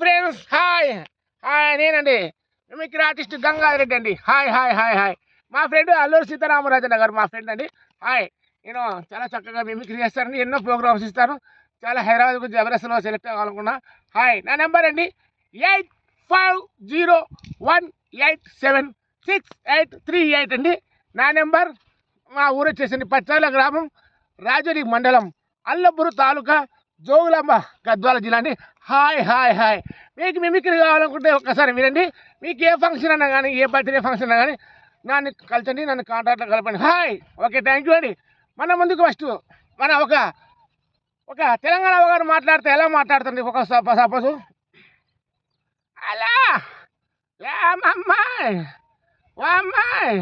Friends hi hi నేనండి. Mimicry artist Gangareddy అండి. Hi hi hi hi మా ఫ్రెండ్ అల్లూరు సీతారామరాజన్న గారు మా ఫ్రెండ్ అండి. హాయ్ నేను చాలా చక్కగా మిమిక్రీ చేస్తానండి. ఎన్నో ప్రోగ్రామ్స్ ఇస్తాను. చాలా హైదరాబాద్ జబర్దస్త్లో సెలెక్ట్ అవ్వాలనుకున్నా. హాయ్ నా నెంబర్ అండి. Eight five zero one eight seven six eight three eight అండి. నా నెంబర్ మా ఊరు వచ్చేసండి పచ్చాల గ్రామం రాజరి మండలం అల్లబురు తాలూకా జోగులమ్మ గద్వాల జిల్లా అండి హాయ్ హాయ్ హాయ్. మీకు మిమిక్రీ కావాలనుకుంటే ఒక్కసారి వినండి. మీకు ఏ ఫంక్షన్ అన్నా కానీ ఏ బర్త్డే ఫంక్షన్ అన్నా కానీ నన్ను కలిసండి నన్ను కాంటాక్ట్లో కలపండి. హాయ్. ఓకే థ్యాంక్ యూ అండి. మన ముందుకు ఫస్ట్ మన ఒక ఒక తెలంగాణ గారు మాట్లాడితే ఎలా మాట్లాడుతుంది? ఒక సపోజ్ అలా. ఏ అమ్మాయి? వా అమ్మాయి.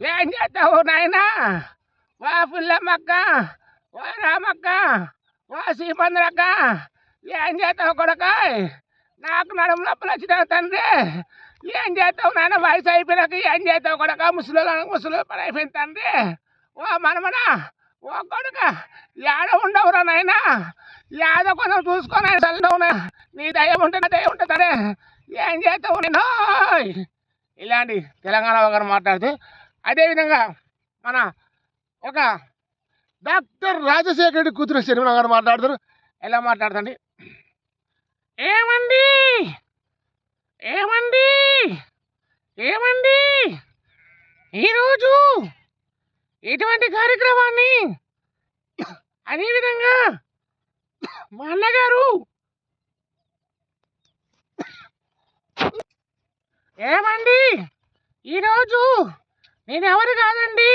ఏం చేస్తావు నాయనా? వా పుల్లమ్మక్క. వా రామక్క. వా సీమంద్రక్క ఏం చేస్తావు కొడకాయ్? నాకు నడుము నొప్పులు వచ్చిన తండ్రి. ఏం చేస్తావు నాన్న? వయసు అయిపోయినాక ఏం చేస్తావు కొడక? ముసలి ముసలి పని అయిపోయింది తండ్రి. ఓ మనమనా? ఓ కొడుక? ఏడ ఉండవురా నాయనా? యాద కొంచెం చూసుకొని చల్లవునా నీ దయ ఉంటే నా దయ ఉంటుందరే ఏం చేస్తావు నేను? ఇలాంటి తెలంగాణ ఒకరు మాట్లాడితే అదేవిధంగా మన ఒక డాక్టర్ రాజశేఖర్ రెడ్డి కూతురు శర్మల గారు మాట్లాడతారు. ఎలా మాట్లాడతండి ఏమండి? ఏమండి? ఏమండి? ఈరోజు ఇటువంటి కార్యక్రమాన్ని అదేవిధంగా మా అన్నగారు ఏమండి? ఈరోజు నేను ఎవరు కాదండి?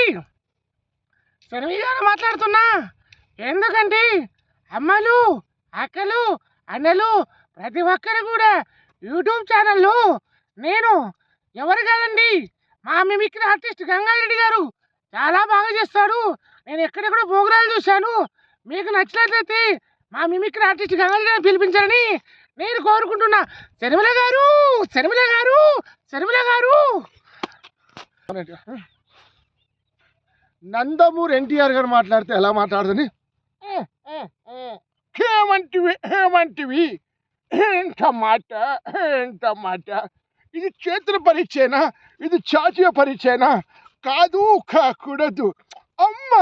శర్మిగారు మాట్లాడుతున్నా. ఎందుకంటే అమ్మలు అక్కలు అన్నలు ప్రతి ఒక్కరు కూడా యూట్యూబ్ ఛానల్లో నేను ఎవరు కాదండి? మా మిమిక్రీ ఆర్టిస్ట్ గంగారెడ్డి గారు చాలా బాగా చేస్తాడు. నేను ఎక్కడెక్కడ ప్రోగ్రాలు చూశాను. మీకు నచ్చినట్లయితే మా మిమిక్రీ ఆర్టిస్ట్ గంగారెడ్డి పిలిపించాలని నేను కోరుకుంటున్నా. శర్మిల గారు శర్మిల గారు శర్మిల గారు! నందమూరి ఎన్టీఆర్ గారు మాట్లాడితే ఎలా మాట్లాడదని? ఏమంటివి ఏమంటివి ఎంత మాట? ఎంత మాట? ఇది చేతుల పరీక్షేనా ఇది చాచీయ పరీక్షేనా కాదు కాకూడదు. అమ్మ!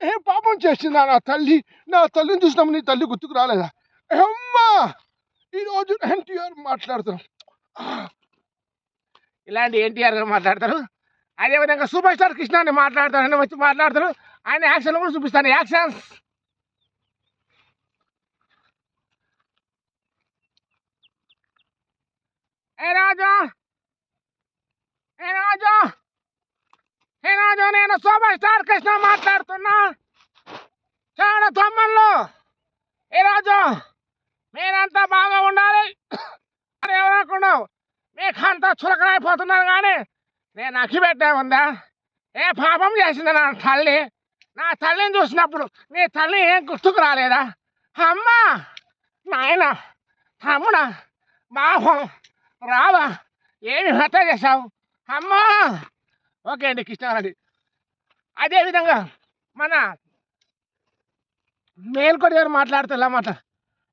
ఏ పాపం చేసిందా నా తల్లి? నా తల్లిని చూసినాము నీ తల్లి గుర్తుకు రాలేదా? అమ్మా! ఈరోజు ఎన్టీఆర్ మాట్లాడుతాం ఇలాంటి ఎన్టీఆర్ గారు మాట్లాడతారు. అదేవిధంగా సూపర్ స్టార్ కృష్ణ అని మాట్లాడతారు వచ్చి మాట్లాడతారు ఆయన యాక్షన్లు కూడా చూపిస్తాను. యాక్షన్స్ ఏ రాజా! ఏ రాజా! ఏ రాజా నేను సూపర్ స్టార్ కృష్ణ మాట్లాడుతున్నా. చాలా తొమ్మల్లో ఏ రాజా! మీరంతా బాగా ఉండాలి. అని మీకు అంతా చులకనైపోతున్నారు కానీ నేను అక్కి ఉందా? ఏ పాపం చేసింది నా తల్లి? నా తల్లిని చూసినప్పుడు నీ తల్లి ఏం గుర్తుకు రాలేదా? అమ్మా! నాయన! తమ్ముడా బాహం! రావా! ఏమి హత్య చేశావు? అమ్మా! ఓకే అండి కృష్ణారెడ్డి. అదేవిధంగా మన మేల్కోటి గారు మాట్లాడుతూ మాట?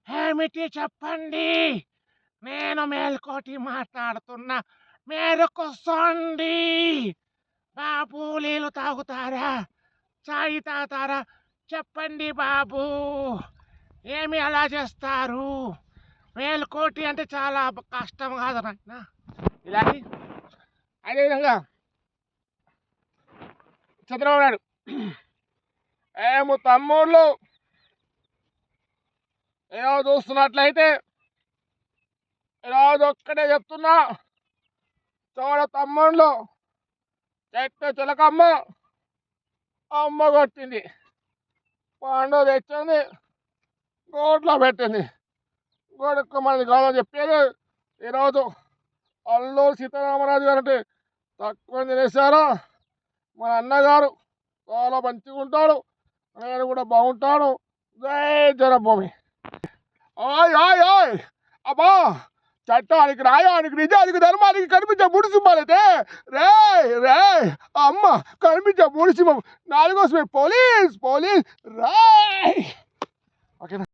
ఏమిటి చెప్పండి? నేను మేల్కోటి మాట్లాడుతున్నా. మేరకొసండి బాబు నీళ్ళు తాగుతారా? చాయ్ తాగుతారా? చెప్పండి బాబు. ఏమి అలా చేస్తారు? మేల్కోటి అంటే చాలా కష్టం కాదు నాయన. ఇలాంటి అదేవిధంగా చంద్రబాబు నాయుడు. ఏమో తమ్ముళ్ళు. ఏదో చూస్తున్నట్లయితే ఈరోజు ఒక్కడే చెప్తున్నా. చోడ తమ్ముళ్ళు. చెట్టు చిలకమ్మ. అమ్మ కొట్టింది. పండు తెచ్చింది. గోట్లో పెట్టింది. గోడకు మనది కాదని చెప్పేది ఈరోజు అల్లూరు సీతారామరాజు గారు తక్కువ తినేశారు. మన అన్నగారు చాలా మంచిగా ఉంటాడు. నేను కూడా బాగుంటాను. జై జనభూమి. ఆయ్ ఆయ్ ఆయ్ అబ్బా! చట్టానికి రాయానికి నిజానికి ధర్మానికి కనిపించే మూడు రే రే అమ్మ కనిపించే ముడిసింహం నాలుగో సింహం పోలీస్ పోలీస్ రాయ్ ఓకేనా?